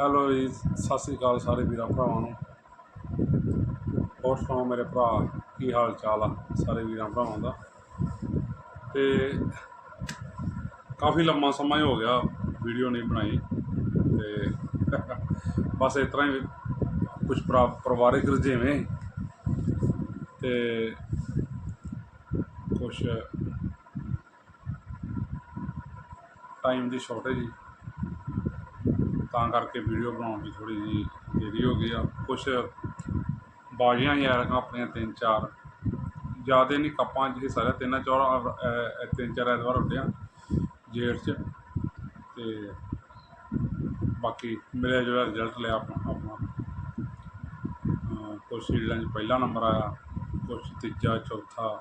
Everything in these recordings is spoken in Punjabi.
ਹੈਲੋ ਜੀ, ਸਤਿ ਸ੍ਰੀ ਅਕਾਲ ਸਾਰੇ ਵੀਰਾਂ ਭਰਾਵਾਂ ਨੂੰ। ਹੋਰ ਸੁਣਾਓ ਮੇਰੇ ਭਰਾ, ਕੀ ਹਾਲ ਚਾਲ ਆ ਸਾਰੇ ਵੀਰਾਂ ਭਰਾਵਾਂ ਦਾ? ਤੇ ਕਾਫੀ ਲੰਮਾ ਸਮਾਂ ਹੀ ਹੋ ਗਿਆ ਵੀਡੀਓ ਨਹੀਂ ਬਣਾਈ। ਤੇ ਬਸ ਇਸ ਤਰ੍ਹਾਂ ਹੀ, ਕੁਝ ਪਰਿਵਾਰਿਕ ਰੁਝੇਵੇਂ। ਤੇ ਕੁਝ ਟਾਈਮ ਦੀ ਸ਼ਾਰਟੇਜ ਤਾਂ ਕਰਕੇ ਵੀਡੀਓ ਬਣਾਉਣ ਦੀ ਥੋੜੀ ਜੀ ਦੇਰੀ ਹੋ ਗਈ ਆ। ਕੁਛ ਬਾਜ਼ੀਆਂ ਹੀ ਆ ਆਪਣੀਆਂ ਤਿੰਨ ਚਾਰ। ਜਿਆਦੇ ਨਹੀਂ ਕੱਪਾਂ 'ਚ ਸਾਰੇ ਲਿਆ ਤਿੰਨ ਚਾਰ ਤਿੰਨ ਚਾਰ ਐਤਵਾਰ ਹੁੰਦੇ ਆ ਜੇਠ 'ਚ। ਤੇ ਬਾਕੀ ਮੇਰਾ ਜਿਹੜਾ ਰਿਜ਼ਲਟ ਲਿਆ ਆਪਣਾ ਆਪਣਾ। ਅਹ, ਕੁਛ ਸੀਰੀਜ਼ਾਂ 'ਚ ਪਹਿਲਾ ਨੰਬਰ ਆਇਆ ਕੁਛ ਤੀਜਾ ਚੌਥਾ।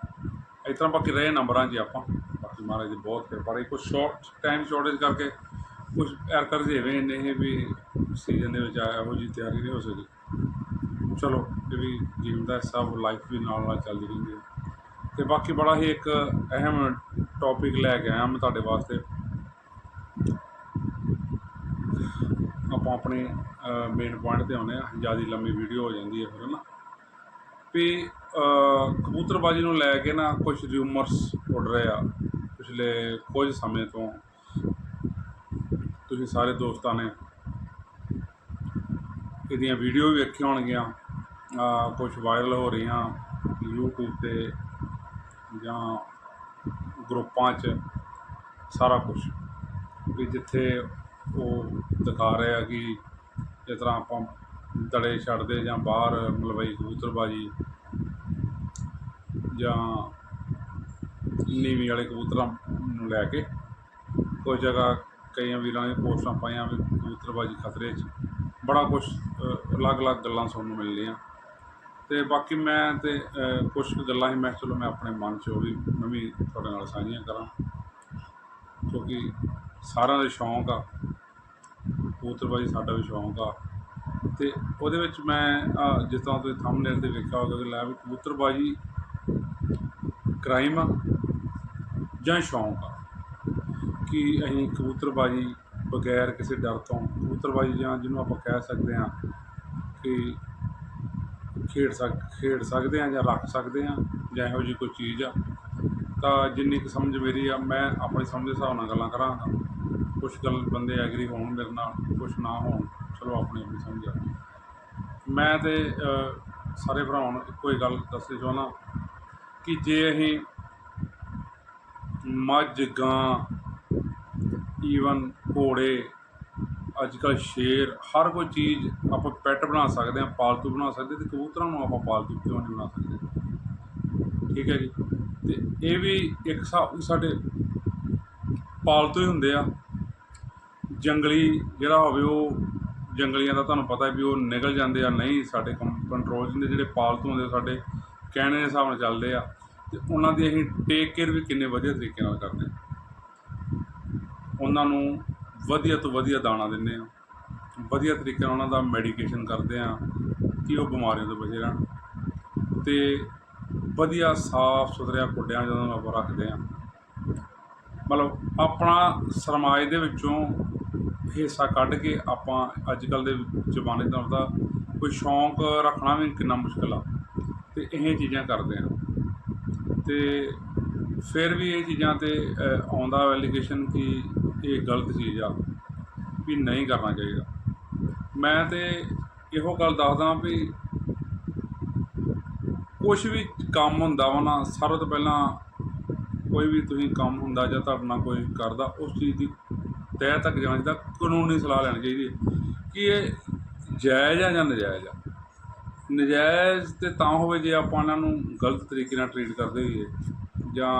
ਇਸ ਤਰ੍ਹਾਂ ਬਾਕੀ ਰਹੇ ਨੰਬਰਾਂ 'ਚ ਆਪਾਂ। ਬਾਕੀ ਮਹਾਰਾਜ ਦੀ ਬਹੁਤ ਕਿਰਪਾ ਰਹੀ। ਕੁਛ ਸ਼ਾਰਟ ਟਾਈਮ ਸ਼ਾਰਟੇਜ ਕਰਕੇ ਕੁਝ ਐਰਕਰ ਜਿਹੇ ਇੰਨੇ ਹੀ ਵੀ ਸੀਜ਼ਨ ਦੇ ਵਿੱਚ ਆਇਆ ਇਹੋ ਜੀ ਤਿਆਰੀ ਨਹੀਂ ਹੋ ਸਕੀ ਚਲੋ, ਇਹ ਵੀ ਗੇਮ ਦਾ ਉਹ ਲਾਈਫ ਵੀ ਨਾਲ ਨਾਲ ਚੱਲਦੀ ਰਹਿੰਦੀ ਹੈ। ਤੇ ਬਾਕੀ ਬੜਾ ਹੀ ਇੱਕ ਅਹਿਮ ਟੌਪਿਕ ਲੈ ਕੇ ਆਇਆ ਮੈਂ ਤੁਹਾਡੇ ਵਾਸਤੇ। ਆਪਾਂ ਆਪਣੇ ਮੇਨ ਪੁਆਇੰਟ ਤੇ ਆਉਂਦੇ ਆ ਜ਼ਿਆਦਾ ਲੰਮੀ ਵੀਡੀਓ ਹੋ ਜਾਂਦੀ ਹੈ ਫਿਰ ਨਾ ਵੀ ਕਬੂਤਰਬਾਜੀ ਨੂੰ ਲੈ ਕੇ ਨਾ ਕੁਝ ਰਿਊਮਰਸ ਉੱਡ ਰਹੇ ਆ ਪਿਛਲੇ ਕੁਝ ਸਮੇਂ ਤੋਂ। ਤੁਸੀਂ ਸਾਰੇ ਦੋਸਤਾਂ ਨੇ ਇਹਦੀਆਂ ਵੀਡੀਓ ਵੀ ਵੇਖੀਆਂ ਹੋਣਗੀਆਂ ਕੁਝ ਵਾਇਰਲ ਹੋ ਰਹੀਆਂ YouTube ਤੇ ਜਾਂ ਗਰੁੱਪਾਂ 'ਚ, ਸਾਰਾ ਕੁਝ ਵੀ ਜਿੱਥੇ ਉਹ ਦਿਖਾ ਰਿਹਾ ਕਿ ਜਿਸ ਤਰ੍ਹਾਂ ਆਪਾਂ ਦੜੇ ਛੱਡਦੇ ਜਾਂ ਬਾਹਰ ਮਲਵਈ ਕਬੂਤਰਬਾਜੀ ਜਾਂ ਨੀਵੀਂ ਵਾਲੇ ਕਬੂਤਰਾਂ ਨੂੰ ਲੈ ਕੇ ਕੋਈ ਜਗ੍ਹਾ ਕਈਆਂ ਵੀਰਾਂ ਨੇ ਪੋਸਟਾਂ ਪਾਈਆਂ ਵੀ ਕਬੂਤਰਬਾਜੀ ਖਤਰੇ 'ਚ। ਬੜਾ ਕੁਝ ਅਲੱਗ-ਅਲੱਗ ਗੱਲਾਂ ਸੁਣਨ ਨੂੰ ਮਿਲਦੀਆਂ ਤੇ ਬਾਕੀ ਮੈਂ ਤੇ ਕੁਝ ਗੱਲਾਂ ਹੀ, ਮੈਂ ਚਲੋ ਮੈਂ ਆਪਣੇ ਮਨ 'ਚ ਉਹ ਵੀ, ਮੈਂ ਵੀ ਤੁਹਾਡੇ ਨਾਲ ਸਾਂਝੀਆਂ ਕਰਾਂ। ਕਿਉਂਕਿ ਸਾਰਿਆਂ ਦਾ ਸ਼ੌਂਕ ਆ। ਕਬੂਤਰਬਾਜੀ ਸਾਡਾ ਵੀ ਸ਼ੌਂਕ ਆ। ਤੇ ਉਹਦੇ ਵਿੱਚ ਮੈਂ ਜਿਸ ਤਰ੍ਹਾਂ ਤੁਸੀਂ ਥੰਬਨੇਲ ਤੇ ਵੇਖਿਆ ਹੋਵੇਗਾ ਕਿ ਲੈ ਵੀ ਕਬੂਤਰਬਾਜੀ ਕ੍ਰਾਈਮ ਆ ਜਾਂ ਸ਼ੌਂਕ ਆ। ਕਿ ਅਸੀਂ ਕਬੂਤਰਬਾਜੀ ਬਗੈਰ ਕਿਸੇ ਡਰ ਤੋਂ, ਕਬੂਤਰਬਾਜੀ ਜਾਂ ਜਿਹਨੂੰ ਆਪਾਂ ਕਹਿ ਸਕਦੇ ਹਾਂ ਕਿ ਖੇਡ ਸਕ, ਖੇਡ ਸਕਦੇ ਹਾਂ ਜਾਂ ਰੱਖ ਸਕਦੇ ਹਾਂ ਜਾਂ ਇਹੋ ਜਿਹੀ ਕੋਈ ਚੀਜ਼ ਆ, ਤਾਂ ਜਿੰਨੀ ਕੁ ਸਮਝ ਮੇਰੀ ਆ, ਮੈਂ ਆਪਣੀ ਸਮਝ ਦੇ ਹਿਸਾਬ ਨਾਲ ਗੱਲਾਂ ਕਰਾਂਗਾ। ਕੁਝ ਗੱਲ ਬੰਦੇ ਐਗਰੀ ਹੋਣ ਮੇਰੇ ਨਾਲ ਕੁਝ ਨਾ ਹੋਣ, ਚਲੋ ਆਪਣੀ ਆਪਣੀ ਸਮਝ ਆ। ਮੈਂ ਤੇ ਸਾਰੇ ਭਰਾਵਾਂ ਨੂੰ ਇੱਕੋ ਹੀ ਗੱਲ ਦੱਸਣੀ ਚਾਹੁੰਦਾ ਕਿ ਜੇ ਅਸੀਂ ਮੱਝ, ਗਾਂ ਈਵਨ ਘੋੜੇ ਅੱਜ ਕੱਲ੍ਹ ਸ਼ੇਰ, ਹਰ ਕੋਈ ਚੀਜ਼ ਆਪਾਂ ਪੈਟ ਬਣਾ ਸਕਦੇ ਹਾਂ, ਪਾਲਤੂ ਬਣਾ ਸਕਦੇ ਤੇ ਕਬੂਤਰਾਂ ਨੂੰ ਆਪਾਂ ਪਾਲਤੂ ਕਿਉਂ ਨਹੀਂ ਬਣਾ ਸਕਦੇ? ਠੀਕ ਹੈ ਜੀ। ਤੇ ਇਹ ਵੀ ਇੱਕ ਹਿਸਾਬ ਸਾਡੇ ਪਾਲਤੂ ਹੀ ਹੁੰਦੇ ਆ। ਜੰਗਲੀ ਜਿਹੜਾ ਹੋਵੇ ਉਹ ਜੰਗਲੀਆਂ ਦਾ ਤੁਹਾਨੂੰ ਪਤਾ ਵੀ ਉਹ ਨਿਕਲ ਜਾਂਦੇ ਆ, ਨਹੀਂ ਸਾਡੇ ਕੰਟਰੋਲ ਹੁੰਦੇ, ਜਿਹੜੇ ਪਾਲਤੂ ਹੁੰਦੇ ਸਾਡੇ ਕਹਿਣੇ ਦੇ ਹਿਸਾਬ ਨਾਲ ਚੱਲਦੇ ਆ। ਤੇ ਉਹਨਾਂ ਦੀ ਅਸੀਂ ਟੇਕ ਕੇਅਰ ਵੀ ਕਿੰਨੇ ਵਧੀਆ ਤਰੀਕੇ ਨਾਲ ਕਰਦੇ ਉਹਨਾਂ ਨੂੰ ਵਧੀਆ ਤੋਂ ਵਧੀਆ ਦਾਣਾ ਦਿੰਦੇ ਆ ਵਧੀਆ ਤਰੀਕੇ ਨਾਲ ਉਹਨਾਂ ਦਾ ਮੈਡੀਕੇਸ਼ਨ ਕਰਦੇ ਆ ਕਿ ਉਹ ਬਿਮਾਰੀਆਂ ਤੋਂ ਬਚੇ ਰਹਿਣ। ਤੇ ਵਧੀਆ ਸਾਫ਼ ਸੁਥਰਿਆ ਕੁੱਡਿਆਂ ਜਦੋਂ ਆਪਾਂ ਰੱਖਦੇ ਆ ਮਤਲਬ ਆਪਣਾ ਸਰਮਾਏ ਦੇ ਵਿੱਚੋਂ ਹਿੱਸਾ ਕੱਢ ਕੇ ਆਪਾਂ ਅੱਜ ਕੱਲ ਦੇ ਜ਼ਮਾਨੇ ਦਾ ਉਹਦਾ ਕੋਈ ਸ਼ੌਂਕ ਰੱਖਣਾ ਵੀ ਕਿੰਨਾ ਮੁਸ਼ਕਲ ਆ। ਤੇ ਇਹ ਚੀਜ਼ਾਂ ਕਰਦੇ ਆ ਤੇ ਫਿਰ ਵੀ ਇਹ ਚੀਜ਼ਾਂ ਤੇ ਆਉਂਦਾ ਐਲੀਗੇਸ਼ਨ ਕਿ ਇਹ ਗਲਤ ਚੀਜ਼ ਆ ਵੀ ਨਹੀਂ ਕਰਨਾ ਚਾਹੀਦਾ। ਮੈਂ ਤੇ ਇਹੋ ਗੱਲ ਦੱਸਦਾ ਵੀ ਕੁਝ ਵੀ ਕੰਮ ਹੁੰਦਾ ਵਾ ਨਾ ਸਾਰਿਆਂ ਤੋਂ ਪਹਿਲਾਂ ਕੋਈ ਵੀ ਤੁਸੀਂ ਕੰਮ ਹੁੰਦਾ ਜਾਂ ਤੁਹਾਡੇ ਨਾਲ ਕੋਈ ਕਰਦਾ, ਉਸ ਚੀਜ਼ ਦੀ ਤੈਅ ਤੱਕ ਜਾਣਾ ਚਾਹੀਦਾ ਕਾਨੂੰਨੀ ਸਲਾਹ ਲੈਣੀ ਚਾਹੀਦੀ ਹੈ ਕਿ ਇਹ ਜਾਇਜ਼ ਆ ਜਾਂ ਨਜਾਇਜ਼ ਆ। ਨਜਾਇਜ਼ ਤੇ ਤਾਂ ਹੋਵੇ ਜੇ ਆਪਾਂ ਇਹਨਾਂ ਨੂੰ ਗਲਤ ਤਰੀਕੇ ਨਾਲ ਟਰੀਟ ਕਰਦੇ ਹੋਈਏ ਜਾਂ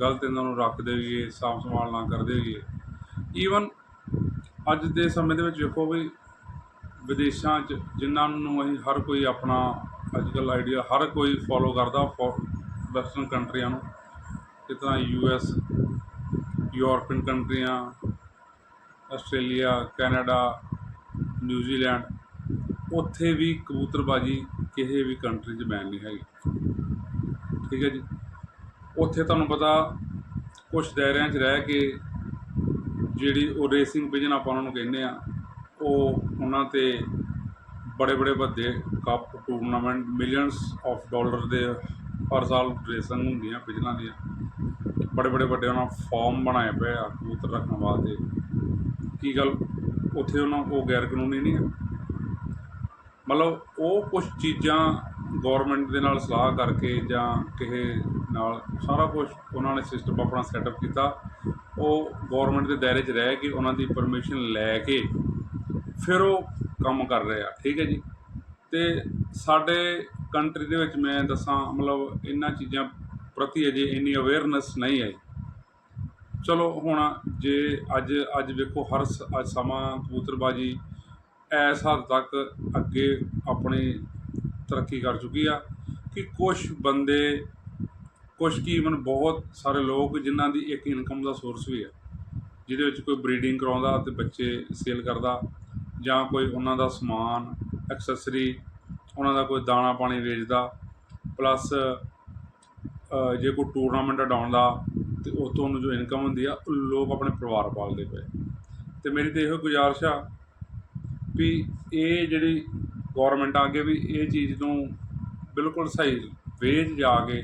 ਗਲਤ ਇਹਨਾਂ ਨੂੰ ਰੱਖਦੇ ਹੋਈਏ, ਸਾਂਭ ਸੰਭਾਲ ਨਾ ਕਰਦੇ ਹੋਈਏ ਈਵਨ ਅੱਜ ਦੇ ਸਮੇਂ ਦੇ ਵਿੱਚ ਵੇਖੋ ਵੀ ਵਿਦੇਸ਼ਾਂ 'ਚ ਜਿਨ੍ਹਾਂ ਨੂੰ ਅਸੀਂ ਹਰ ਕੋਈ ਆਪਣਾ ਅੱਜ ਕੱਲ੍ਹ ਆਈਡੀਆ ਹਰ ਕੋਈ ਫੋਲੋ ਕਰਦਾ ਵੈਸਟਰਨ ਕੰਟਰੀਆਂ ਨੂੰ। ਜਿਸ ਤਰ੍ਹਾਂ ਯੂ ਐਸ ਯੂਰਪੀਅਨ ਕੰਟਰੀਆਂ ਆਸਟ੍ਰੇਲੀਆ ਕੈਨੇਡਾ ਨਿਊਜ਼ੀਲੈਂਡ ਉੱਥੇ ਵੀ ਕਬੂਤਰਬਾਜੀ ਕਿਸੇ ਵੀ ਕੰਟਰੀ 'ਚ ਬੈਨ ਨਹੀਂ ਹੈਗੀ। ਠੀਕ ਹੈ ਜੀ? ਉੱਥੇ ਤੁਹਾਨੂੰ ਪਤਾ ਕੁਝ ਦਾਇਰਿਆਂ 'ਚ ਰਹਿ ਕੇ ਜਿਹੜੀ ਉਹ ਰੇਸਿੰਗ ਪਿਜਨ ਆਪਾਂ ਉਹਨਾਂ ਨੂੰ ਕਹਿੰਦੇ ਆ, ਉਹ ਉਹਨਾਂ ਤੇ ਬੜੇ ਬੜੇ ਵੱਡੇ cup tournament millions of dollar ਦੇ ਹਰ ਸਾਲ ਰੇਸਿੰਗ ਹੁੰਦੀਆਂ ਪਿਜਨਾਂ ਦੀਆਂ। ਬੜੇ ਬੜੇ ਵੱਡੇ ਉਹਨਾਂ ਫਾਰਮ ਬਣਾਏ ਪਏ ਆ ਕਬੂਤਰ ਰੱਖਣ ਵਾਸਤੇ। ਕੀ ਗੱਲ, ਉੱਥੇ ਉਹਨਾਂ ਉਹ ਗੈਰ ਕਾਨੂੰਨੀ ਨਹੀਂ ਹੈ ਮਤਲਬ ਉਹ ਕੁਝ ਚੀਜ਼ਾਂ ਗਵਰਨਮੈਂਟ ਦੇ ਨਾਲ ਸਲਾਹ ਕਰਕੇ ਜਾਂ ਕਿਸੇ ਨਾਲ ਸਾਰਾ ਕੁਝ ਉਹਨਾਂ ਨੇ ਸਿਸਟਮ ਆਪਣਾ ਸੈਟਅਪ ਕੀਤਾ। ਉਹ ਗਵਰਨਮੈਂਟ ਦੇ ਦਾਇਰੇ 'ਚ ਰਹਿ ਕੇ ਉਹਨਾਂ ਦੀ ਪਰਮਿਸ਼ਨ ਲੈ ਕੇ ਫਿਰ ਉਹ ਕੰਮ ਕਰ ਰਹੇ ਆ, ਠੀਕ ਹੈ ਜੀ? ਤੇ ਸਾਡੇ ਕੰਟਰੀ ਦੇ ਵਿੱਚ ਮੈਂ ਦੱਸਾਂ, ਮਤਲਬ ਇਹਨਾਂ ਚੀਜ਼ਾਂ ਪ੍ਰਤੀ ਅਜੇ ਇੰਨੀ ਅਵੇਅਰਨੈਸ ਨਹੀਂ ਹੈ ਚਲੋ ਹੁਣ ਜੇ ਅੱਜ ਅੱਜ ਵੇਖੋ ਹਰ ਸ- ਸਮਾਂ ਕਬੂਤਰਬਾਜੀ ਐਸ ਹੱਦ ਤੱਕ ਅੱਗੇ ਆਪਣੀ ਤਰੱਕੀ ਕਰ ਚੁੱਕੀ ਆ ਕਿ ਕੁਝ ਬੰਦੇ ਕੁਝ ਕੀ ਮਨ ਬਹੁਤ ਸਾਰੇ ਲੋਕ ਜਿਨ੍ਹਾਂ ਦੀ ਇੱਕ ਇਨਕਮ ਦਾ ਸੋਰਸ ਵੀ ਹੈ, ਜਿਹਦੇ ਵਿੱਚ ਕੋਈ ਬਰੀਡਿੰਗ ਕਰਾਉਂਦਾ ਤੇ ਬੱਚੇ ਸੇਲ ਕਰਦਾ ਜਾਂ ਕੋਈ ਉਹਨਾਂ ਦਾ ਸਮਾਨ ਐਕਸੈਸਰੀ ਉਹਨਾਂ ਦਾ ਕੋਈ ਦਾਣਾ ਪਾਣੀ ਵੇਚਦਾ ਪਲੱਸ ਜੇ ਕੋਈ ਟੂਰਨਾਮੈਂਟ ਉਡਾਉਂਦਾ ਤੇ ਉਹ ਤੋਂ ਉਹਨੂੰ ਜੋ ਇਨਕਮ ਹੁੰਦੀ ਆ, ਉਹ ਲੋਕ ਆਪਣੇ ਪਰਿਵਾਰ ਪਾਲਦੇ ਪਏ। ਤੇ ਮੇਰੀ ਤੇ ਇਹੋ ਗੁਜ਼ਾਰਿਸ਼ ਆ ਵੀ ਇਹ ਜਿਹੜੀ ਗਵਰਨਮੈਂਟ ਆ ਅੱਗੇ ਵੀ ਇਹ ਚੀਜ਼ ਨੂੰ ਬਿਲਕੁਲ ਸਹੀ ਵੇਜ ਜਾ ਕੇ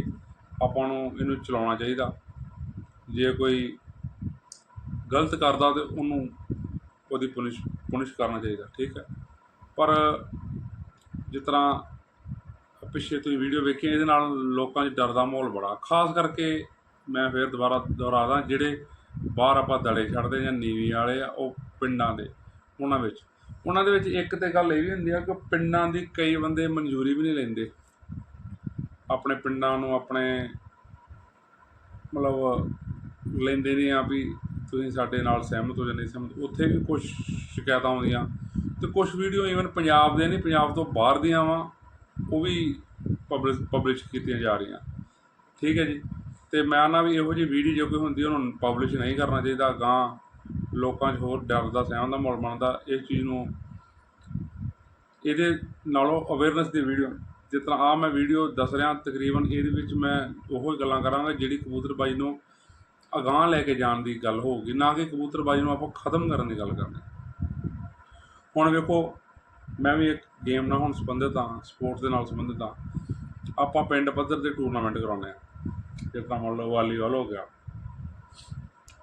ਆਪਾਂ ਨੂੰ ਇਹਨੂੰ ਚਲਾਉਣਾ ਚਾਹੀਦਾ। ਜੇ ਕੋਈ ਗਲਤ ਕਰਦਾ ਤੇ ਉਹਨੂੰ ਉਹਦੀ ਪੁਨਿਸ਼ ਪੁਨਿਸ਼ ਕਰਨਾ ਚਾਹੀਦਾ, ਠੀਕ ਹੈ। ਪਰ ਜਿਸ ਤਰ੍ਹਾਂ ਪਿੱਛੇ ਤੁਸੀਂ ਵੀਡੀਓ ਵੇਖੀ, ਇਹਦੇ ਨਾਲ ਲੋਕਾਂ 'ਚ ਡਰ ਦਾ ਮਾਹੌਲ ਬੜਾ। ਖਾਸ ਕਰਕੇ ਮੈਂ ਫਿਰ ਦੁਬਾਰਾ ਦੁਹਰਾਦਾ, ਜਿਹੜੇ ਬਾਹਰ ਆਪਾਂ ਦੜੇ ਛੱਡਦੇ ਜਾਂ ਨੀਵੀਂ ਵਾਲੇ ਆ, ਉਹ ਪਿੰਡਾਂ ਦੇ, ਉਹਨਾਂ ਵਿੱਚ। ਉਹਨਾਂ ਦੇ ਵਿੱਚ ਇੱਕ ਤੇ ਗੱਲ ਇਹ ਵੀ ਹੁੰਦੀ ਆ ਕਿ ਪਿੰਡਾਂ ਦੀ ਕਈ ਬੰਦੇ ਮਨਜ਼ੂਰੀ ਵੀ ਨਹੀਂ ਲੈਂਦੇ। ਆਪਣੇ ਪਿੰਡਾਂ ਨੂੰ ਆਪਣੇ ਮਤਲਬ ਲੈਂਦੇ ਨੇ ਆ ਵੀ ਤੁਸੀਂ ਸਾਡੇ ਨਾਲ ਸਹਿਮਤ ਹੋ ਜਾਂ ਨਹੀਂ ਸਹਿਮਤ, ਉੱਥੇ ਵੀ ਕੁਝ ਸ਼ਿਕਾਇਤਾਂ ਆਉਂਦੀਆਂ ਤੇ ਕੁਝ ਵੀਡੀਓ ਈਵਨ ਪੰਜਾਬ ਦੇ ਨਹੀਂ, ਪੰਜਾਬ ਤੋਂ ਬਾਹਰ ਦੀਆਂ ਵਾ, ਉਹ ਵੀ ਪਬਲਿਸ਼ ਪਬਲਿਸ਼ ਕੀਤੀਆਂ ਜਾ ਰਹੀਆਂ। ਠੀਕ ਹੈ ਜੀ? ਤੇ ਮੈਂ ਨਾ ਵੀ ਇਹੋ ਜਿਹੀ ਵੀਡੀਓ ਜੋ ਕੋਈ ਹੁੰਦੀ, ਉਹਨੂੰ ਪਬਲਿਸ਼ ਨਹੀਂ ਕਰਨਾ ਚਾਹੀਦਾ ਗਾਂ ਲੋਕਾਂ 'ਚ ਹੋਰ ਡਰ ਦਾ, ਸਹਿਮ ਦਾ ਮਾਹੌਲ ਬਣਦਾ, ਇਸ ਚੀਜ਼ ਨੂੰ ਇਹਦੇ ਨਾਲੋਂ ਅਵੇਅਰਨੈਸ ਦੀ ਵੀਡੀਓ ਜਿਸ ਤਰ੍ਹਾਂ ਆ ਮੈਂ ਵੀਡੀਓ ਦੱਸ ਰਿਹਾ, ਤਕਰੀਬਨ ਇਹਦੇ ਵਿੱਚ ਮੈਂ ਉਹੋ ਗੱਲਾਂ ਕਰਾਂਗਾ ਜਿਹੜੀ ਕਬੂਤਰਬਾਜੀ ਨੂੰ ਅਗਾਂਹ ਲੈ ਕੇ ਜਾਣ ਦੀ ਗੱਲ ਹੋਊਗੀ, ਨਾ ਕਿ ਕਬੂਤਰਬਾਜੀ ਨੂੰ ਆਪਾਂ ਖਤਮ ਕਰਨ ਦੀ ਗੱਲ ਕਰਨੀ। ਹੁਣ ਵੇਖੋ, ਮੈਂ ਵੀ ਇੱਕ ਗੇਮ ਨਾਲ ਹੁਣ ਸੰਬੰਧਿਤ ਹਾਂ ਸਪੋਰਟਸ ਦੇ ਨਾਲ ਸੰਬੰਧਿਤ ਹਾਂ। ਆਪਾਂ ਪਿੰਡ ਪੱਧਰ ਤੇ ਟੂਰਨਾਮੈਂਟ ਕਰਾਉਂਦੇ ਆ ਜਿਸ ਤਰ੍ਹਾਂ ਮੰਨ ਲਓ ਵਾਲੀਬਾਲ ਹੋ ਗਿਆ,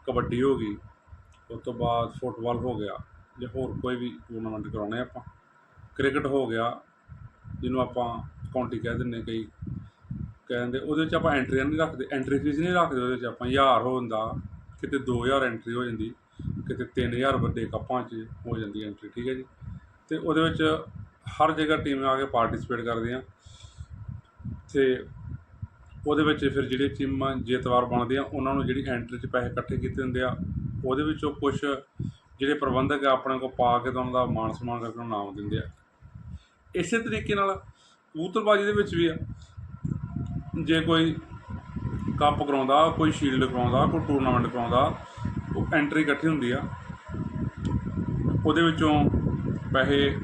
ਕਬੱਡੀ ਹੋ ਗਈ, ਉਸ ਤੋਂ ਬਾਅਦ ਫੁੱਟਬਾਲ ਹੋ ਗਿਆ ਜਾਂ ਹੋਰ ਕੋਈ ਵੀ ਟੂਰਨਾਮੈਂਟ ਕਰਾਉਣੇ ਆਪਾਂ। ਕ੍ਰਿਕਟ ਹੋ ਗਿਆ ਜਿਹਨੂੰ ਆਪਾਂ ਕਾਉਂਟੀ ਕਹਿ ਦਿੰਦੇ ਕਈ ਕਹਿੰਦੇ ਉਹਦੇ ਵਿੱਚ ਆਪਾਂ ਐਂਟਰੀਆਂ ਨਹੀਂ ਰੱਖਦੇ ਐਂਟਰੀ ਫੀਸ ਨਹੀਂ ਰੱਖਦੇ ਉਹਦੇ ਵਿੱਚ ਆਪਾਂ 1000 ਹੁੰਦਾ ਕਿਤੇ 2000 ਐਂਟਰੀ ਹੋ ਜਾਂਦੀ, ਕਿਤੇ 3000 ਵੱਡੇ ਕੱਪਾਂ 'ਚ ਹੋ ਜਾਂਦੀ ਐਂਟਰੀ ਠੀਕ ਹੈ ਜੀ। ਤੇ ਉਹਦੇ ਵਿੱਚ ਹਰ ਜਗ੍ਹਾ ਟੀਮ ਆ ਕੇ ਪਾਰਟਿਸਿਪੇਟ ਕਰਦੀਆਂ ਤੇ ਉਹਦੇ ਵਿੱਚ ਫਿਰ ਜਿਹੜੀ ਟੀਮਾਂ ਜੇਤਵਾਰ ਬਣਦੀਆਂ ਉਹਨਾਂ ਨੂੰ ਜਿਹੜੀ ਐਂਟਰੀ 'ਚ ਪੈਸੇ ਇਕੱਠੇ ਕੀਤੇ ਹੁੰਦੇ ਆ, ਉਹਦੇ ਵਿੱਚੋਂ ਕੁਝ ਜਿਹੜੇ ਪ੍ਰਬੰਧਕ ਆ, ਆਪਣੇ ਕੋਲ ਪਾ ਕੇ ਤਾਂ ਉਹਨਾਂ ਦਾ ਮਾਣ ਸਨਮਾਨ ਕਰਕੇ ਉਹਨਾਂ ਨੂੰ ਨਾਮ ਦਿੰਦੇ ਆ। ਇਸੇ ਤਰੀਕੇ ਨਾਲ ਕਬੂਤਰਬਾਜੀ ਦੇ ਵਿੱਚ ਵੀ ਆ। ਜੇ ਕੋਈ ਕੱਪ ਕਰਾਉਂਦਾ, ਕੋਈ ਸ਼ੀਲਡ ਕਰਾਉਂਦਾ, ਕੋਈ ਟੂਰਨਾਮੈਂਟ ਕਰਾਉਂਦਾ, ਉਹ ਐਂਟਰੀ ਇਕੱਠੀ ਹੁੰਦੀ ਆ। ਉਹਦੇ ਵਿੱਚੋਂ ਪੈਸੇ,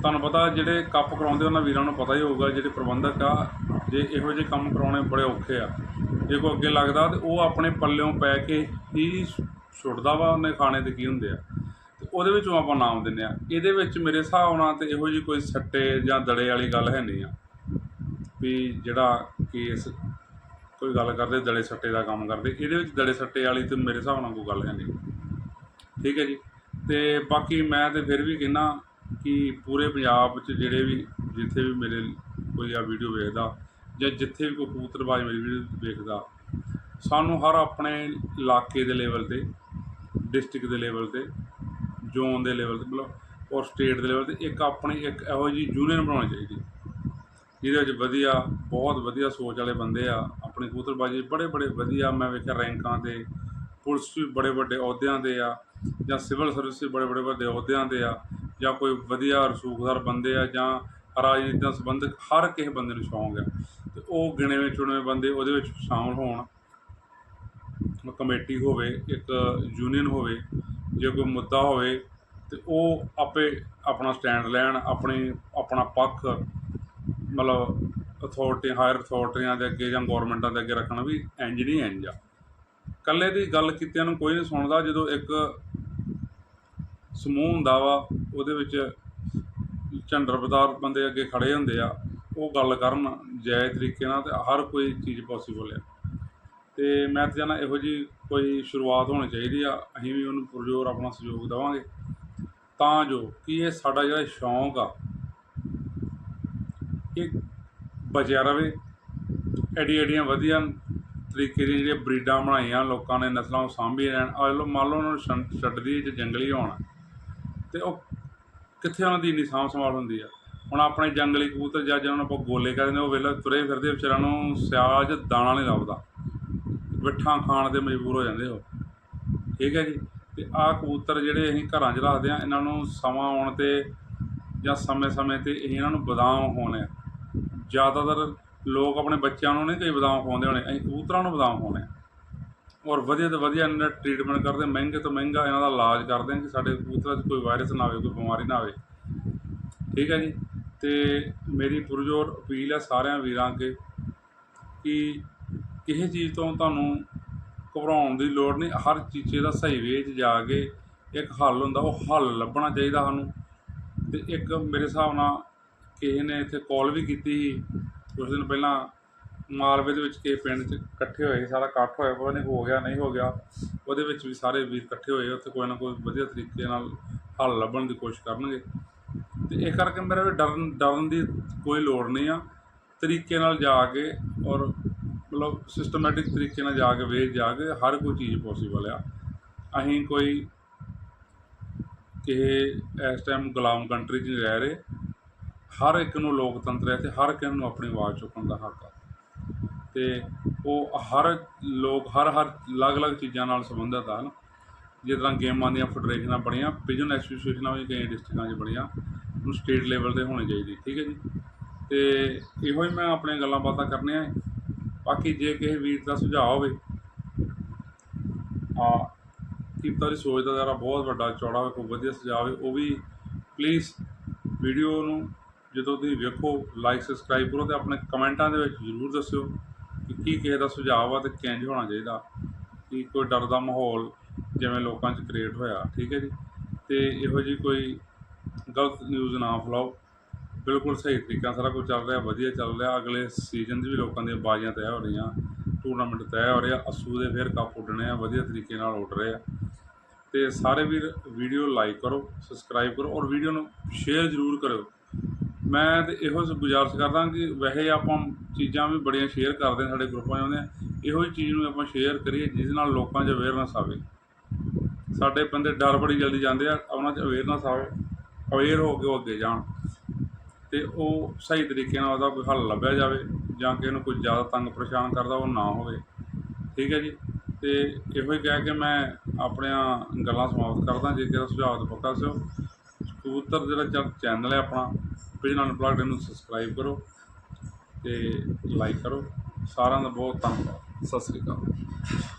ਤੁਹਾਨੂੰ ਪਤਾ ਜਿਹੜੇ ਕੱਪ ਕਰਾਉਂਦੇ ਉਹਨਾਂ ਵੀਰਾਂ ਨੂੰ ਪਤਾ ਹੀ ਹੋਊਗਾ, ਜਿਹੜੇ ਪ੍ਰਬੰਧਕ ਆ, ਜੇ ਇਹੋ ਜਿਹੇ ਕੰਮ ਕਰਾਉਣੇ ਬੜੇ ਔਖੇ ਆ। ਜੇ ਕੋਈ ਅੱਗੇ ਲੱਗਦਾ ਤੇ ਉਹ ਆਪਣੇ ਪੱਲਿਓਂ ਪੈ ਕੇ ਹੀ ਛੁੱਟਦਾ ਵਾ, ਉਹਨੇ ਖਾਣੇ ਤੇ ਕੀ ਹੁੰਦੇ ਆ। ਉਹਦੇ ਵਿੱਚੋਂ ਆਪਾਂ ਨਾਮ ਦਿੰਦੇ ਆ ਇਹਦੇ ਵਿੱਚ ਮੇਰੇ ਹਿਸਾਬ ਨਾਲ ਤੇ ਇਹੋ ਜਿਹੀ ਕੋਈ ਸੱਟੇ ਜਾਂ ਦੜੇ ਵਾਲੀ ਗੱਲ ਹੈ ਨਹੀਂ ਆ। ਵੀ ਜਿਹੜਾ ਕੇਸ ਕੋਈ ਗੱਲ ਕਰਦੇ, ਦੜੇ ਸੱਟੇ ਦਾ ਕੰਮ ਕਰਦੇ, ਇਹਦੇ ਵਿੱਚ ਦੜੇ ਸੱਟੇ ਵਾਲੀ ਤੇ ਮੇਰੇ ਹਿਸਾਬ ਨਾਲ ਕੋਈ ਗੱਲ ਹੈ ਨਹੀਂ। ਠੀਕ ਹੈ ਜੀ? ਤੇ ਬਾਕੀ ਮੈਂ ਤੇ ਫਿਰ ਵੀ ਕਹਿੰਦਾ ਕਿ ਪੂਰੇ ਪੰਜਾਬ 'ਚ ਜਿਹੜੇ ਵੀ, ਜਿੱਥੇ ਵੀ ਮੇਰੇ ਕੋਈ ਆ ਵੀਡੀਓ ਵੇਖਦਾ ਜਾਂ ਜਿੱਥੇ ਵੀ ਕੋਈ ਕਬੂਤਰਬਾਜ਼ ਮੇਰੀ ਵੀਡੀਓ ਵੇਖਦਾ, ਸਾਨੂੰ ਹਰ ਆਪਣੇ ਇਲਾਕੇ ਦੇ ਲੈਵਲ ਤੇ ਡਿਸਟ੍ਰਿਕਟ ਦੇ ਲੈਵਲ ਤੇ ਜ਼ੋਨ ਦੇ ਲੈਵਲ ਤੇ ਮਤਲਬ ਔਰ ਸਟੇਟ ਦੇ ਲੈਵਲ ਤੇ ਇੱਕ ਆਪਣੀ ਇੱਕ ਇਹੋ ਜਿਹੀ ਯੂਨੀਅਨ ਬਣਾਉਣੀ ਚਾਹੀਦੀ। ਜਿਹਦੇ ਵਿੱਚ ਵਧੀਆ, ਬਹੁਤ ਵਧੀਆ ਸੋਚ ਵਾਲੇ ਬੰਦੇ ਆ, ਆਪਣੀ ਕਬੂਤਰਬਾਜੀ ਬੜੇ ਬੜੇ ਵਧੀਆ ਮੈਂ ਵੇਖਿਆ ਰੈਂਕਾਂ ਤੇ, ਪੁਲਿਸ ਵੀ ਬੜੇ ਵੱਡੇ ਅਹੁਦਿਆਂ ਦੇ ਆ, ਜਾਂ ਸਿਵਲ ਸਰਵਿਸ 'ਚ ਬੜੇ ਬੜੇ ਵੱਡੇ ਅਹੁਦਿਆਂ ਦੇ ਆ, ਜਾਂ ਕੋਈ ਵਧੀਆ ਰਸੂਖਦਾਰ ਬੰਦੇ ਆ, ਜਾਂ ਰਾਜਨੀਤੀ ਨਾਲ ਸੰਬੰਧਿਤ ਹਰ ਕਿਸੇ ਬੰਦੇ ਨੂੰ ਸ਼ੌਂਕ ਆ। ਤੇ ਉਹ ਗਿਣਵੇਂ ਚੁਣਵੇਂ ਬੰਦੇ ਉਹਦੇ ਵਿੱਚ ਸ਼ਾਮਲ ਹੋਣ, ਕਮੇਟੀ ਹੋਵੇ, ਇੱਕ ਯੂਨੀਅਨ ਹੋਵੇ ਜੇ ਕੋਈ ਮੁੱਦਾ ਹੋਵੇ ਤਾਂ ਉਹ ਆਪੇ ਆਪਣਾ ਸਟੈਂਡ ਲੈਣ, ਆਪਣੀ, ਆਪਣਾ ਪੱਖ, ਮਤਲਬ ਅਥਾਰਟੀ ਹਾਇਰ ਅਥਾਰਟੀਆਂ ਦੇ ਅੱਗੇ ਜਾਂ ਗਵਰਨਮੈਂਟਾਂ ਦੇ ਅੱਗੇ ਰੱਖਣਾ ਵੀ ਇੰਜ ਨਹੀਂ ਇੰਜ ਆ। ਇਕੱਲੇ ਦੀ ਗੱਲ ਕੀਤਿਆਂ ਨੂੰ ਕੋਈ ਨਹੀਂ ਸੁਣਦਾ, ਜਦੋਂ ਇੱਕ ਸਮੂਹ ਹੁੰਦਾ ਵਾ, ਉਹਦੇ ਵਿੱਚ ਝੰਡਰਬਦਾਰ ਬੰਦੇ ਅੱਗੇ ਖੜੇ ਹੁੰਦੇ ਆ, ਉਹ ਗੱਲ ਕਰਨ ਜਾਇਜ਼ ਤਰੀਕੇ ਨਾਲ ਤੇ ਹਰ ਕੋਈ ਚੀਜ਼ ਪੋਸੀਬਲ ਆ। ਤੇ ਮੈਂ ਤਾਂ ਚਾਹੁੰਦਾ ਇਹੋ ਜੀ ਕੋਈ ਸ਼ੁਰੂਆਤ ਹੋਣੀ ਚਾਹੀਦੀ ਆ, ਅਸੀਂ ਵੀ ਉਹਨੂੰ ਪੁਰਜੋਰ ਆਪਣਾ ਸਹਿਯੋਗ ਦੇਵਾਂਗੇ। ਤਾਂ ਜੋ ਕਿ ਇਹ ਸਾਡਾ ਜਿਹੜਾ ਸ਼ੌਂਕ ਆ, ਇਹ ਬਚਿਆ ਰਵੇ ਐਡੀ ਐਡੀਆਂ ਵਧੀਆ ਤਰੀਕੇ ਦੀਆਂ ਜਿਹੜੀਆਂ ਬਰੀਡਾਂ ਬਣਾਈਆਂ ਲੋਕਾਂ ਨੇ, ਨਸਲਾਂ ਨੂੰ ਸਾਂਭੀ ਰਹਿਣ। ਆ ਲੋ ਮੰਨ ਲਓ ਉਹਨਾਂ ਨੂੰ ਛੱਡ- ਛੱਡਦੀ ਜੇ ਜੰਗਲੀ ਹੋਣ। ਤੇ ਉਹ ਕਿੱਥੇ ਉਹਨਾਂ ਦੀ ਇੰਨੀ ਸਾਂਭ ਸੰਭਾਲ ਹੁੰਦੀ ਆ? ਹੁਣ ਆਪਣੇ ਜੰਗਲੀ ਕਬੂਤਰ ਜਾਂ ਜਿਹਨਾਂ ਨੂੰ ਆਪਾਂ ਗੋਲੇ ਕਹਿੰਦੇ ਨੇ, ਉਹ ਵੇਲੇ ਤੁਰੇ ਫਿਰਦੇ ਵਿਚਾਰਾਂ ਨੂੰ ਸਿਆਜ ਦਾਣਾ ਨਹੀਂ ਲੱਭਦਾ। ਵਿੱਠਾਂ ਖਾਣ ਦੇ ਮਜਬੂਰ ਹੋ ਜਾਂਦੇ ਹੋ। ਠੀਕ ਹੈ ਜੀ? ਤੇ ਆਹ ਕਬੂਤਰ ਜਿਹੜੇ ਅਸੀਂ ਘਰਾਂ 'ਚ ਰੱਖਦੇ ਆ ਇਹਨਾਂ ਨੂੰ ਸਮਾਂ ਆਉਣ ਤੇ ਜਾਂ ਸਮੇਂ-ਸਮੇਂ ਤੇ ਅਸੀਂ ਇਹਨਾਂ ਨੂੰ ਬਦਾਮ ਹੋਣੇ ਆ ਜ਼ਿਆਦਾਤਰ ਲੋਕ ਆਪਣੇ ਬੱਚਿਆਂ ਨੂੰ ਨਹੀਂ ਕਈ ਬਦਾਮ ਖਵਾਉਂਦੇ ਹੋਣੇ, ਅਸੀਂ ਕਬੂਤਰਾਂ ਨੂੰ ਬਦਾਮ ਖਵਾਉਂਦੇ ਆ ਔਰ ਵਧੀਆ ਤੋਂ ਵਧੀਆ ਇਹਨਾਂ ਦਾ ਟ੍ਰੀਟਮੈਂਟ ਕਰਦੇ, ਮਹਿੰਗੇ ਤੋਂ ਮਹਿੰਗਾ ਇਹਨਾਂ ਦਾ ਇਲਾਜ ਕਰਦੇ ਆ ਕਿ ਸਾਡੇ ਕਬੂਤਰਾਂ 'ਚ ਕੋਈ ਵਾਇਰਸ ਨਾ ਆਵੇ, ਕੋਈ ਬਿਮਾਰੀ ਨਾ ਆਵੇ। ਠੀਕ ਹੈ ਜੀ? ਤੇ ਮੇਰੀ ਪੁਰਜੋਰ ਅਪੀਲ ਹੈ ਸਾਰਿਆਂ ਵੀਰਾਂ ਅੱਗੇ ਕਿ ਕਿਸੇ ਚੀਜ਼ ਤੋਂ ਤੁਹਾਨੂੰ ਘਬਰਾਉਣ ਦੀ ਲੋੜ ਨਹੀਂ। ਹਰ ਚੀਜ਼ੇ ਦਾ ਸਹੀ ਵੇਚ ਜਾ ਕੇ ਇੱਕ ਹੱਲ ਹੁੰਦਾ ਉਹ ਹੱਲ ਲੱਭਣਾ ਚਾਹੀਦਾ ਸਾਨੂੰ। ਤੇ ਇੱਕ ਮੇਰੇ ਹਿਸਾਬ ਨਾਲ ਕਿਸੇ ਨੇ ਇੱਥੇ ਕਾਲ ਵੀ ਕੀਤੀ ਸੀ ਕੁਝ ਦਿਨ ਪਹਿਲਾਂ ਮਾਲਵੇ ਦੇ ਵਿੱਚ ਕਿਸੇ ਪਿੰਡ 'ਚ ਇਕੱਠੇ ਹੋਏ ਸੀ, ਸਾਰਾ ਇਕੱਠ ਹੋਇਆ ਪਤਾ ਨਹੀਂ ਹੋ ਗਿਆ ਨਹੀਂ ਹੋ ਗਿਆ। ਉਹਦੇ ਵਿੱਚ ਵੀ ਸਾਰੇ ਵੀਰ ਇਕੱਠੇ ਹੋਏ ਉੱਥੇ ਕੋਈ ਨਾ ਕੋਈ ਵਧੀਆ ਤਰੀਕੇ ਨਾਲ ਹੱਲ ਲੱਭਣ ਦੀ ਕੋਸ਼ਿਸ਼ ਕਰਨਗੇ। ਤੇ ਇਹ ਕਰਕੇ ਮੇਰੇ ਵੀ ਡਰਨ ਡਰਨ ਦੀ ਕੋਈ ਲੋੜ ਨਹੀਂ ਆ। ਤਰੀਕੇ ਨਾਲ ਜਾ ਕੇ ਔਰ ਮਤਲਬ ਸਿਸਟਮੈਟਿਕ ਤਰੀਕੇ ਨਾਲ ਜਾ ਕੇ ਵੇਚ ਜਾ ਕੇ ਹਰ ਕੋਈ ਚੀਜ਼ ਪੋਸੀਬਲ ਆ। ਅਸੀਂ ਕੋਈ ਕਿਸੇ ਇਸ ਟਾਈਮ ਗੁਲਾਮ ਕੰਟਰੀ 'ਚ ਰਹਿ ਰਹੇ। ਹਰ ਇੱਕ ਨੂੰ ਲੋਕਤੰਤਰ ਹੈ ਤੇ ਹਰ ਇੱਕ ਨੂੰ ਆਪਣੀ ਆਵਾਜ਼ ਚੁੱਕਣ ਦਾ ਹੱਕ ਆ। ਤੇ ਉਹ ਹਰ ਲੋਕ, ਹਰ ਹਰ ਅਲੱਗ-ਅਲੱਗ ਚੀਜ਼ਾਂ ਨਾਲ ਸੰਬੰਧਿਤ ਹਨ। ਜਿਸ ਤਰ੍ਹਾਂ ਗੇਮਾਂ ਦੀਆਂ ਫੈਡਰੇਸ਼ਨਾਂ ਬਣੀਆਂ ਬਿਜ਼ਨਸ ਐਸੋਸੀਏਸ਼ਨਾਂ ਵੀ ਕਈ ਡਿਸਟ੍ਰਿਕਟਾਂ 'ਚ ਬਣੀਆਂ। ਉਹ ਸਟੇਟ ਲੈਵਲ ਤੇ ਹੋਣੀ ਚਾਹੀਦੀ, ਠੀਕ ਹੈ ਜੀ? ਤੇ ਇਹੋ ਹੀ ਮੈਂ ਆਪਣੀਆਂ ਗੱਲਾਂ ਬਾਤਾਂ ਕਰਨੀਆਂ। ਬਾਕੀ ਜੇ ਕਿਸੇ ਵੀਰ ਦਾ ਸੁਝਾਅ ਹੋਵੇ ਆ ਕੀਪਤਾ ਦੀ ਸੋਚ ਦਾ ਜਰਾ ਬਹੁਤ ਵੱਡਾ ਚੌੜਾ ਹੋਵੇ, ਕੋਈ ਵਧੀਆ ਸੁਝਾਅ ਹੋਵੇ, ਉਹ ਵੀ ਪਲੀਜ਼ ਵੀਡੀਓ ਨੂੰ ਜਦੋਂ ਤੁਸੀਂ ਵੇਖੋ ਲਾਈਕ ਸਬਸਕ੍ਰਾਈਬ ਕਰੋ ਤੇ ਆਪਣੇ ਕਮੈਂਟਾਂ ਦੇ ਵਿੱਚ ਜ਼ਰੂਰ ਦੱਸਿਓ ਕਿ ਕੀ ਕਿਸੇ ਦਾ ਸੁਝਾਅ ਆ ਤੇ ਕਿੰਝ ਹੋਣਾ ਚਾਹੀਦਾ, ਕਿ ਕੋਈ ਡਰ ਦਾ ਮਾਹੌਲ ਜਿਵੇਂ ਲੋਕਾਂ 'ਚ ਕ੍ਰੀਏਟ ਹੋਇਆ, ਠੀਕ ਹੈ ਜੀ? ਤੇ ਇਹੋ ਜੀ ਕੋਈ ਗਲਤ ਨਿਊਜ਼ ਨਾ ਫੈਲਾਓ। ਬਿਲਕੁਲ ਸਹੀ ਤਰੀਕਾ ਸਾਰਾ ਕੁਝ ਚੱਲ ਰਿਹਾ, ਵਧੀਆ ਚੱਲ ਰਿਹਾ। ਅਗਲੇ ਸੀਜ਼ਨ ਦੀ ਵੀ ਲੋਕਾਂ ਦੀਆਂ ਬਾਜ਼ੀਆਂ ਤੈਅ ਹੋ ਰਹੀਆਂ ਟੂਰਨਾਮੈਂਟ ਤੈਅ ਹੋ ਰਿਹਾ, ਅਸੂ ਦੇ ਫਿਰ ਕੱਪ ਉੱਡਣੇ ਆ, ਵਧੀਆ ਤਰੀਕੇ ਨਾਲ ਉੱਡ ਰਹੇ ਆ। ਤੇ ਸਾਰੇ ਵੀਰ ਵੀਡੀਓ ਲਾਈਕ ਕਰੋ ਸਬਸਕ੍ਰਾਈਬ ਕਰੋ ਔਰ ਵੀਡੀਓ ਨੂੰ ਸ਼ੇਅਰ ਜ਼ਰੂਰ ਕਰਿਓ। ਮੈਂ ਤੇ ਇਹੋ ਸ- ਗੁਜ਼ਾਰਿਸ਼ ਕਰਦਾ ਕਿ ਵੈਸੇ ਆਪਾਂ ਚੀਜ਼ਾਂ ਵੀ ਬੜੀਆਂ ਸ਼ੇਅਰ ਕਰਦੇ ਹਾਂ ਸਾਡੇ ਗਰੁੱਪਾਂ 'ਚ ਆਉਂਦੇ ਇਹੋ ਹੀ ਚੀਜ਼ ਨੂੰ ਆਪਾਂ ਸ਼ੇਅਰ ਕਰੀਏ ਜਿਸ ਨਾਲ ਲੋਕਾਂ 'ਚ ਅਵੇਅਰਨੈਸ ਆਵੇ। ਸਾਡੇ ਬੰਦੇ ਡਰ ਬੜੀ ਜਲਦੀ ਜਾਂਦੇ ਆ, ਉਹਨਾਂ 'ਚ ਅਵੇਅਰਨੈਸ ਆਵੇ ਅਵੇਅਰ ਹੋ ਕੇ ਉਹ ਅੱਗੇ ਜਾਣ। ਤੇ ਉਹ ਸਹੀ ਤਰੀਕੇ ਨਾਲ ਉਹਦਾ ਕੋਈ ਹੱਲ ਲੱਭਿਆ ਜਾਵੇ ਜਾਂ ਕਿ ਇਹਨੂੰ ਕੋਈ ਜ਼ਿਆਦਾ ਤੰਗ ਪਰੇਸ਼ਾਨ ਕਰਦਾ ਉਹ ਨਾ ਹੋਵੇ। ਠੀਕ ਹੈ ਜੀ? ਤੇ ਇਹੋ ਹੀ ਕਹਿ ਕੇ ਮੈਂ ਆਪਣੀਆਂ ਗੱਲਾਂ ਸਮਾਪਤ ਕਰਦਾ। ਜੇ ਕਿਹਦਾ ਸੁਝਾਅ ਤਾਂ ਪੱਕਾ ਸਿਓ ਕਬੂਤਰ ਜਿਹੜਾ ਚੈਨਲ ਹੈ ਆਪਣਾ ਵਿਜਨ ਅਨਪਲੱਗਡ ਇਹਨੂੰ ਸਬਸਕ੍ਰਾਈਬ ਕਰੋ ਤੇ ਲਾਈਕ ਕਰੋ। ਸਾਰਿਆਂ ਦਾ ਬਹੁਤ ਧੰਨਵਾਦ। ਸਤਿ ਸ੍ਰੀ ਅਕਾਲ।